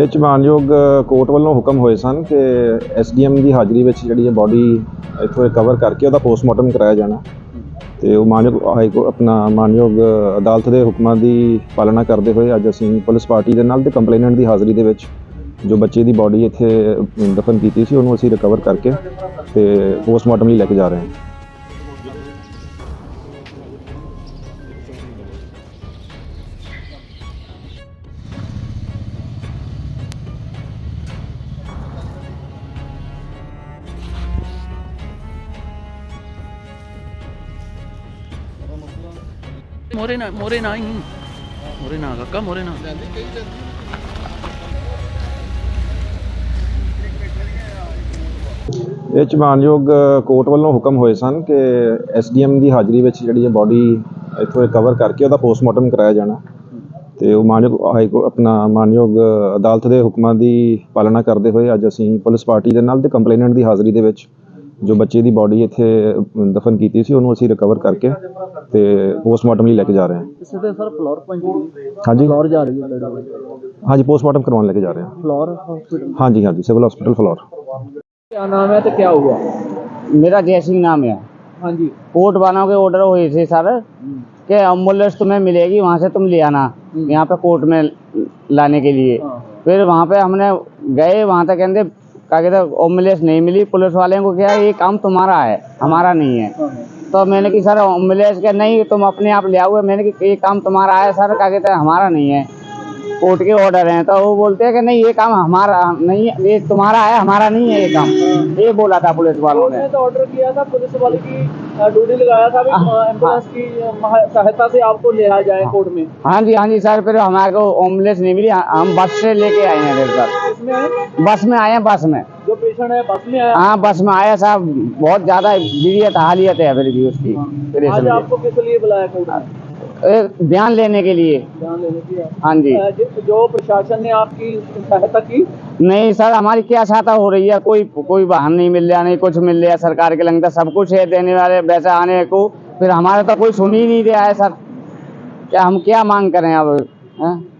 ਇਹ ਚ ਮਾਨਯੋਗ ਕੋਰਟ ਵੱਲੋਂ ਹੁਕਮ ਹੋਏ ਸਨ ਕਿ ਐਸਡੀਐਮ ਦੀ ਹਾਜ਼ਰੀ ਵਿੱਚ ਜਿਹੜੀ ਹੈ ਬਾਡੀ ਇੱਥੋਂ ਰਿਕਵਰ ਕਰਕੇ ਉਹਦਾ ਪੋਸਟਮਾਰਟਮ ਕਰਾਇਆ ਜਾਣਾ। ਤੇ ਉਹ ਮਾਨਯੋਗ ਹਾਈ ਕੋ, ਆਪਣਾ ਮਾਨਯੋਗ ਅਦਾਲਤ ਦੇ ਹੁਕਮਾਂ ਦੀ ਪਾਲਣਾ ਕਰਦੇ ਹੋਏ ਅੱਜ ਅਸੀਂ ਪੁਲਿਸ ਪਾਰਟੀ ਦੇ ਨਾਲ ਤੇ ਕੰਪਲੇਨੈਂਟ ਦੀ ਹਾਜ਼ਰੀ ਦੇ ਵਿੱਚ ਜੋ ਬੱਚੇ ਦੀ ਬਾਡੀ ਇੱਥੇ ਦਫਨ ਕੀਤੀ ਸੀ, ਉਹਨੂੰ ਅਸੀਂ ਰਿਕਵਰ ਕਰਕੇ ਤੇ ਪੋਸਟਮਾਰਟਮ ਲਈ ਲੈ ਕੇ ਜਾ ਰਹੇ ਹਾਂ। ਮੋਰੇ ਨਾ ਮੋਰੇ ਨਾ ਹੀ। ਮੋਰੇ ਨਾ ਕਾਕਾ, ਮੋਰੇ ਨਾ। ਇਹ ਚ ਕੋਰਟ ਵੱਲੋਂ ਹੁਕਮ ਹੋਏ ਸਨ ਕਿ ਐਸਡੀਐਮ ਦੀ ਹਾਜ਼ਰੀ ਵਿੱਚ ਜਿਹੜੀ ਹੈ ਬਾਡੀ ਇੱਥੋਂ ਰਿਕਵਰ ਕਰਕੇ ਉਹਦਾ ਪੋਸਟਮਾਰਟਮ ਕਰਾਇਆ ਜਾਣਾ। ਤੇ ਉਹ ਮਾਨਯੋਗ ਹਾਈ ਕੋ, ਆਪਣਾ ਮਾਨਯੋਗ ਅਦਾਲਤ ਦੇ ਹੁਕਮਾਂ ਦੀ ਪਾਲਣਾ ਕਰਦੇ ਹੋਏ ਅੱਜ ਅਸੀਂ ਪੁਲਿਸ ਪਾਰਟੀ ਦੇ ਨਾਲ ਤੇ ਕੰਪਲੇਨੈਂਟ ਦੀ ਹਾਜ਼ਰੀ ਦੇ ਵਿੱਚ ਜੋ ਬੱਚੇ ਦੀ ਬਾਡੀ ਇੱਥੇ ਦਫਨ ਕੀਤੀ ਸੀ ਉਹਨੂੰ ਅਸੀਂ ਰਿਕਵਰ ਕਰਕੇ ਤੇ ਪੋਸਟਮਾਰਟਮ ਲਈ ਲੈ ਕੇ ਜਾ ਰਹੇ ਹਾਂ ਸਿੱਧੇ ਸਰ ਫਲੋਰ ਪੰਜ ਹਾਂਜੀ ਫਲੋਰ ਜਾ ਰਹੀ ਹੈ ਹਾਂਜੀ ਪੋਸਟਮਾਰਟਮ ਕਰਵਾਉਣ ਲੈ ਕੇ ਜਾ ਰਹੇ ਹਾਂ ਫਲੋਰ ਹਸਪੀਟਲ ਹਾਂਜੀ ਹਾਂਜੀ ਸਿਵਲ ਹਸਪੀਟਲ ਫਲੋਰ क्या नाम है तो क्या हुआ मेरा जय सिंह नाम है हाँ जी कोर्ट वालों के ऑर्डर हुए थे सर कि एम्बुलेंस तुम्हें मिलेगी वहाँ से तुम ले आना यहाँ पे कोर्ट में लाने के लिए हाँ। फिर वहाँ पे हमने गए वहाँ तक कहते क्या कहते एंबुलेंस नहीं मिली पुलिस वाले को क्या ये काम तुम्हारा है हमारा नहीं है। हाँ। तो मैंने कि सर एंबुलेंस के नहीं तुम अपने आप ले आओगे मैंने कि ये काम तुम्हारा है सर। क्या कहते हैं हमारा नहीं है। कोर्ट के ऑर्डर हैं तो वो बोलते हैं कि नहीं ये काम हमारा नहीं है ये तुम्हारा है हमारा नहीं है ये काम। ये बोला था पुलिस वालों ने। तो ऑर्डर किया था पुलिस वाले की ड्यूटी लगाया था एंबुलेंस की सहायता से आपको ले आ जाए कोर्ट में। हाँ जी हाँ जी सर फिर हमारे को एंबुलेंस नहीं मिली हम बस से लेके आए हैं फिर सर। बस में आए हैं बस में। जो पेशेंट है बस में आया? हाँ बस में आया साहब। बहुत ज़्यादा हालियत है फिर भी उसकी। आज आपको किस लिए बुलाया कोर्ट ध्यान लेने के लिए। ध्यान लेने की है। हाँ जी। जो- प्रशासन ने आपकी सहायता की? नहीं सर हमारी क्या सहायता हो रही है? कोई कोई वाहन नहीं मिल रहा नहीं कुछ मिल रहा सरकार के लंग सब कुछ है देने वाले वैसे आने को। फिर हमारा तो कोई सुन ही नहीं रहा है सर। क्या हम क्या मांग करें अब हैं?